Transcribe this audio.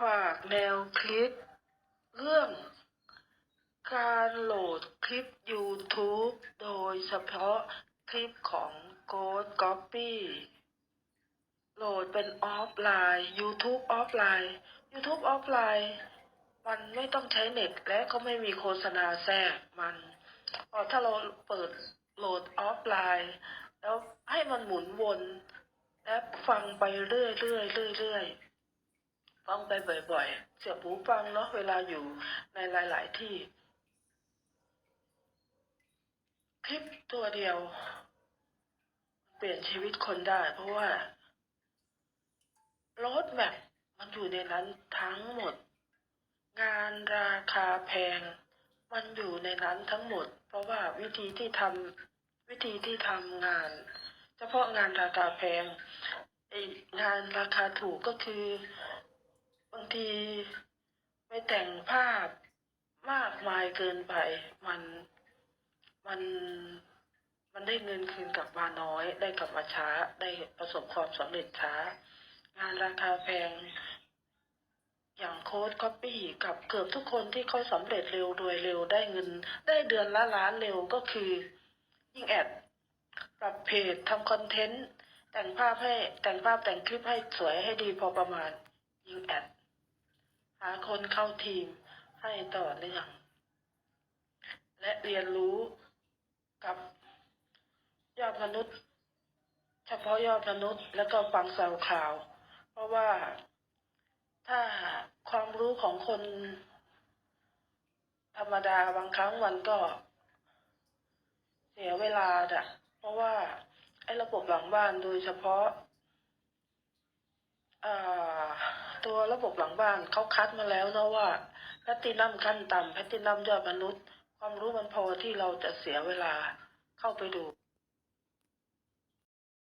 ฝากแนวคลิป เรื่องการโหลดคลิป YouTube โดยเฉพาะคลิปของ Ghost Copy โหลดเป็นออฟไลน์ YouTube ออฟไลน์ YouTube ออฟไลน์ มันไม่ต้องใช้เน็ตและก็ไม่มีโฆษณาแทรกมันพอถ้าเราเปิดโหลดออฟไลน์ แล้วให้มันหมุนวน และฟังไปเรื่อยเรื่อยๆเรื่อยๆ ฟังไปบ่อยๆ เสียบหูฟังเนาะเวลาอยู่ในหลาย ๆ ที่ คลิปตัวเดียว เปลี่ยนชีวิตคนได้ เพราะว่าโรดแมพมันอยู่ในนั้นทั้งหมด งานราคาแพง มันอยู่ในนั้นทั้งหมด เพราะว่าวิธีที่ทำวิธีที่ทำงาน เฉพาะงานราคาแพงไองานราคาถูกก็คือ บางทีไปแต่งภาพมากมายเกินไป มันมันมันได้เงินคืนกลับมาน้อย ได้กลับมาช้า ได้ประสบความสำเร็จช้า งานราคาแพง อย่างโค้ดก๊อปปี้กับเกือบทุกคนที่เขาสำเร็จเร็วรวยเร็วได้เงิน ได้เดือนละล้านเร็วก็คือ ยิ่งแอดปรับเพจทำคอนเทนต์แต่งภาพให้แต่งภาพแต่งคลิปให้สวยให้ดีพอประมาณ ยิ่งแอดาคนเข้าทีมให้ต่อเนื่อง และเรียนรู้กับยอดมนุษย์ เฉพาะยอดมนุษย์ แล้วก็ฟังสาวข่าว เพราะว่าถ้าความรู้ของคนธรรมดาบางครั้งมันก็ เสียเวลาอะเพราะว่าไอ้ระบบหลังบ้านโดยเฉพาะอ่า ตัวระบบหลังบ้านเขาคัดมาแล้วนะว่าแพตตินัมขั้นต่ำแพตตินัมยอดมนุษย์ ความรู้มันพอที่เราจะเสียเวลาเข้าไปดู